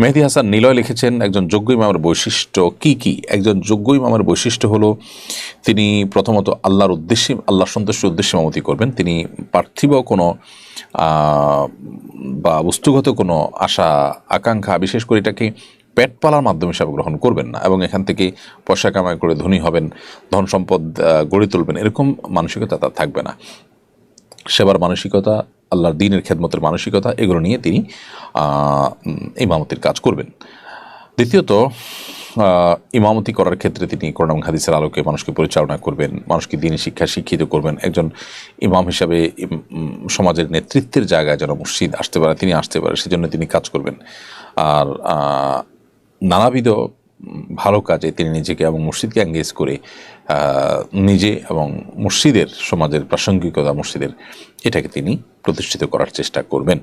মেহেদি হাসান নিলয় লিখেছেন একজন যোগ্য ইমামের বৈশিষ্ট্য কি কি? একজন যোগ্য ইমামের বৈশিষ্ট্য হলো, তিনি প্রথমত আল্লাহর উদ্দেশ্যে, আল্লাহর সন্তুষ্টির উদ্দেশ্যে মামতি করবেন। তিনি পার্থিব কোনো বা বস্তুগত কোনো আশা, আকাঙ্ক্ষা, বিশেষ করে এটাকে পেট পালার মাধ্যম হিসাবে গ্রহণ করবেন না এবং এখান থেকে পয়সা কামাই করে ধনী হবেন, ধন সম্পদ গড়ে তুলবেন, এরকম মানসিকতা তার থাকবে না। সেবার মানসিকতা আল্লাহর দিনের খেদমতের মানসিকতা, এগুলো নিয়ে তিনি ইমামতির কাজ করবেন। দ্বিতীয়ত ইমামতি করার ক্ষেত্রে তিনি করোনা এবং হাদিসের আলোকে মানুষকে পরিচালনা করবেন, মানুষকে দিনের শিক্ষা শিক্ষিত করবেন। একজন ইমাম হিসাবে সমাজের নেতৃত্বের জায়গায় যেন মসজিদ আসতে পারে, তিনি আসতে পারে, সেজন্য তিনি কাজ করবেন। আর নানাবিধ ভালো কাজে তিনি নিজেকে এবং মসজিদকে এঙ্গেজ করে নিজে এবং মসজিদের সমাজের প্রাসঙ্গিকতা মসজিদের এটাকে তিনি প্রতিষ্ঠিত করার চেষ্টা করবেন।